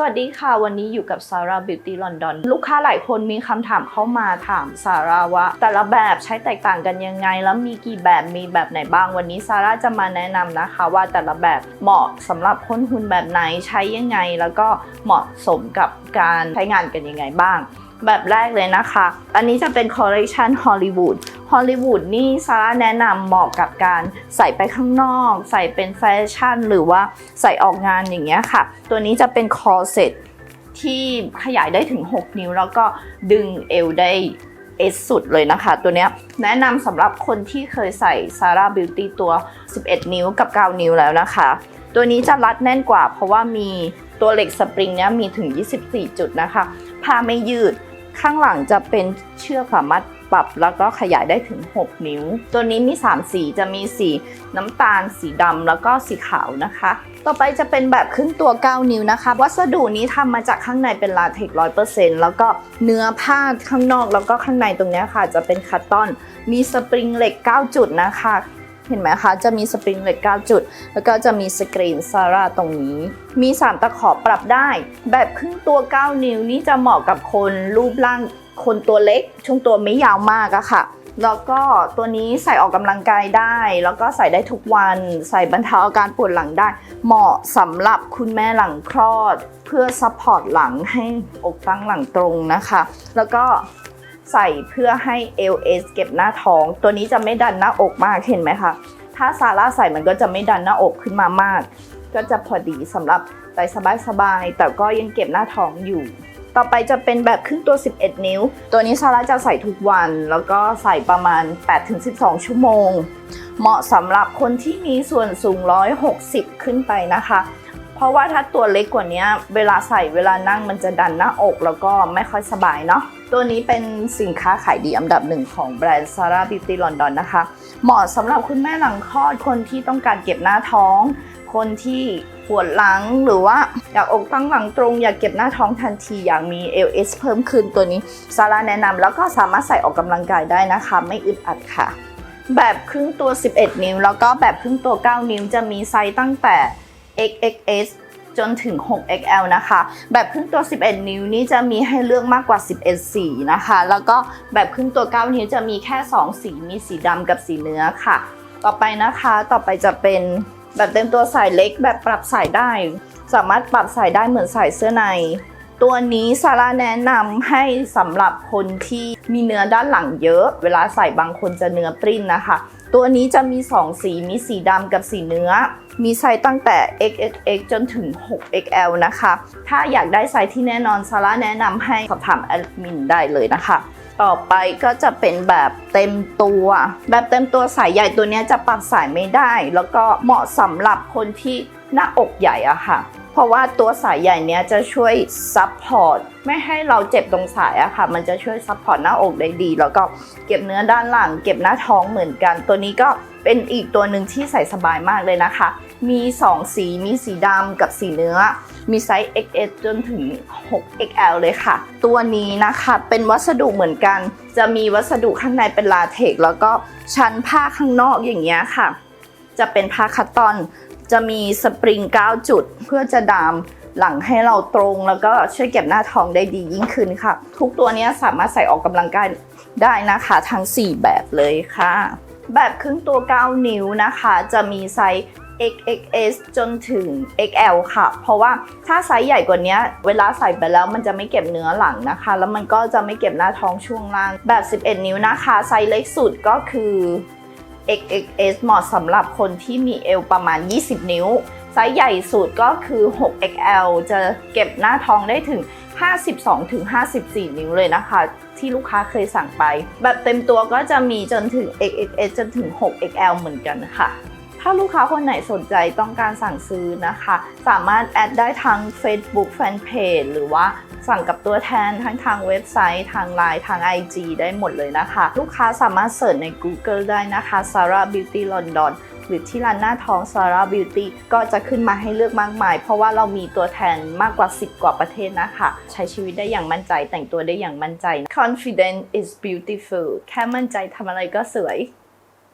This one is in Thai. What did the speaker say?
สวัสดีค่ะ วันนี้อยู่กับซาร่าบิวตี้ลอนดอนลูกค้าหลายคนมีคำถามเข้ามาถามซาร่าว่า แต่ละแบบใช้แตกต่างกันยังไง แล้วมีกี่แบบมีแบบไหนบ้าง วันนี้ซาร่าจะมาแนะนำนะคะ ว่าแต่ละแบบเหมาะสำหรับคนหุ่นแบบไหนใช้ยังไง แล้วก็เหมาะสมกับการใช้งานกันยังไงบ้าง แบบแรกเลยนะคะ อันนี้จะเป็นคอลเล t ชันฮอลลีวูด ฮอลลีวูดนี่ซาร่าแนะนำเหมาะกับการใส่ไปข้างนอก ใส่เป็นแฟชั่น หรือว่าใส่ออกงานอย่างเงี้ยค่ะ ตัวนี้จะเป็นคอเซ็ตที่ขยายได้ถึง 6 นิ้ว แล้วก็ดึงเอวได้เอสสุดเลยนะคะ ตัวเนี้ยแนะนำสำหรับคนที่เคยใส่ซาร่าบิวตี้ตัว 11 นิ้วกับ 9 นิ้วแล้วนะคะ ตัวนี้จะรัดแน่นกว่าเพราะว่ามีตัวเหล็กสปริงเนี้ยมีถึง 24 จุดนะคะ ผ้าไม่ยืด ข้างหลังจะเป็นเชือกสามารถปรับแล้วก็ขยายได้ถึง 6 นิ้ว ตัวนี้มี 3 สีจะมีสีน้ำตาล สีดำแล้วก็สีขาวนะคะ ต่อไปจะเป็นแบบครึ่งตัว 9 นิ้วนะคะ วัสดุนี้ทำมาจากข้างในเป็นลาเท็กร้อยเปอร์เซ็นต์แล้วก็เนื้อผ้าข้างนอกแล้วก็ข้างในตรงนี้ค่ะ จะเป็นคัตตอน มีสปริงเหล็ก 9 จุดนะคะ เห็นไหมคะ จะมีสปริงเหล็ก9จุด แล้วก็จะมีสกรีนซาร่าตรงนี้ มี 3 ตะขอปรับได้ แบบครึ่งตัว 9 นิ้วนี่จะเหมาะกับคนรูปร่างคนตัวเล็ก ช่วงตัวไม่ยาวมากอะค่ะ แล้วก็ตัวนี้ใส่ออกกำลังกายได้ แล้วก็ใส่ได้ทุกวัน ใส่บรรเทาอาการปวดหลังได้ เหมาะสำหรับคุณแม่หลังคลอด เพื่อซัพพอร์ตหลังให้อกตั้งหลังตรงนะคะ แล้วก็ ใส่เพื่อให้ LS เก็บหน้าท้อง ตัวนี้จะไม่ดันหน้าอกมากเห็นไหมคะ ถ้าซาร่าใส่มันก็จะไม่ดันหน้าอกขึ้นมามาก ก็จะพอดีสำหรับใส่สบายๆ แต่ก็ยังเก็บหน้าท้องอยู่ ต่อไปจะเป็นแบบครึ่งตัว 11 นิ้ว ตัวนี้ซาร่าจะใส่ทุกวัน แล้วก็ใส่ประมาณ 8-12 ชั่วโมง เหมาะสำหรับคนที่มีส่วนสูง 160 ขึ้นไปนะคะเพราะว่าถ้าตัวเล็กกว่านี้เวลาใส่เวลานั่งมันจะดันหน้าอกแล้วก็ไม่ค่อยสบายเนาะ ตัวนี้เป็นสินค้าขายดีอันดับหนึ่งของแบรนด์ Zara Beauty London นะคะ เหมาะสำหรับคุณแม่หลังคลอดคนที่ต้องการเก็บหน้าท้อง คนที่ปวดหลังหรือว่าอยากอกตั้งหลังตรง อยากเก็บหน้าท้องทันทีอยากมี LS เพิ่มขึ้นตัวนี้ซาร่าแนะนำแล้วก็สามารถใส่ออกกำลังกายได้นะคะ ไม่อึดอัดค่ะ แบบครึ่งตัว 11 นิ้ว แล้วก็แบบครึ่งตัว 9 นิ้วจะมีไซส์ตั้งแต่ XXS จนถึง 6XL นะคะ แบบครึ่งตัว 11 นิ้วนี้จะมีให้เลือกมากกว่า 11 สีนะคะ แล้วก็แบบครึ่งตัว 9 นิ้วจะมีแค่ 2 สี มีสีดำกับสีเนื้อค่ะ ต่อไปนะคะ ต่อไปจะเป็นแบบเต็มตัวใส่เล็กแบบปรับใส่ได้ สามารถปรับใส่ได้เหมือนใส่เสื้อใน ตัวนี้ซาร่าแนะนำให้สำหรับคนที่มีเนื้อด้านหลังเยอะ เวลาใส่บางคนจะเนื้อปริ้นนะคะ ตัวนี้จะมี 2 สีมีสีดำกับสีเนื้อ มีไซส์ตั้งแต่ XXX จนถึง 6XL นะคะ ถ้าอยากได้ไซส์ที่แน่นอนซาร่าแนะนำให้สอบถามแอดมินได้เลยนะคะ ต่อไปก็จะเป็นแบบเต็มตัว แบบเต็มตัวสายใหญ่ตัวนี้จะปรับสายไม่ได้ แล้วก็เหมาะสำหรับคนที่หน้าอกใหญ่อะค่ะ ราะว่าตัวสายใหญ่เนี้ยจะช่วยซับพอร์ตไม่ให้เราเจ็บตรงสายอะค่ะ มันจะช่วยซับพอร์ตหน้าอกได้ดี แล้วก็เก็บเนื้อด้านหลัง เก็บหน้าท้องเหมือนกัน ตัวนี้ก็เป็นอีกตัวหนึ่งที่ใส่สบายมากเลยนะคะ มี 2 สีมีสีดำกับสีเนื้อ มีไซส์ XS จนถึง 6XL เลยค่ะ ตัวนี้นะคะเป็นวัสดุเหมือนกัน จะมีวัสดุข้างในเป็นลาเทกแล้วก็ชั้นผ้าข้างนอกอย่างเงี้ยค่ะจะเป็นผ้าคัตตอน จะมีสปริง 9 จุด เพื่อจะดามหลังให้เราตรงแล้วก็ช่วยเก็บหน้าท้องได้ดียิ่งขึ้นค่ะ ทุกตัวนี้สามารถใส่ออกกำลังกายได้นะคะทั้ง 4 แบบเลยค่ะ แบบครึ่งตัว 9 นิ้วนะคะ จะมีไซส์ XXS จนถึง XL ค่ะ เพราะว่าถ้าไซส์ใหญ่กว่านี้เวลาใส่ไปแล้วมันจะไม่เก็บเนื้อหลังนะคะ แล้วมันก็จะไม่เก็บหน้าท้องช่วงล่างแบบ 11 นิ้วนะคะ ไซส์เล็กสุดก็คือ XXS เหมาะสำหรับคนที่มีเอวประมาณ 20 นิ้ว ไซส์ใหญ่สุดก็คือ 6XL จะเก็บหน้าท้องได้ถึง 52-54 นิ้วเลยนะคะ ที่ลูกค้าเคยสั่งไป แบบเต็มตัวก็จะมีจนถึง XXS จนถึง 6XL เหมือนกันค่ะ ถ้าลูกค้าคนไหนสนใจต้องการสั่งซื้อนะคะ สามารถแอดได้ทาง Facebook Fanpage หรือว่าสั่งกับตัวแทนทั้งทางเว็บไซต์ ทาง Line ทาง IG ได้หมดเลยนะคะ ลูกค้าสามารถเสิร์ชใน Google ได้นะคะ Zara Beauty London หรือที่ร้านหน้าท้อง Zara Beauty ก็จะขึ้นมาให้เลือกมากมาย เพราะว่าเรามีตัวแทนมากกว่า 10 กว่าประเทศนะคะ ใช้ชีวิตได้อย่างมั่นใจแต่งตัวได้อย่างมั่นใจ Confident is beautiful แค่มั่นใจทำอะไรก็สวย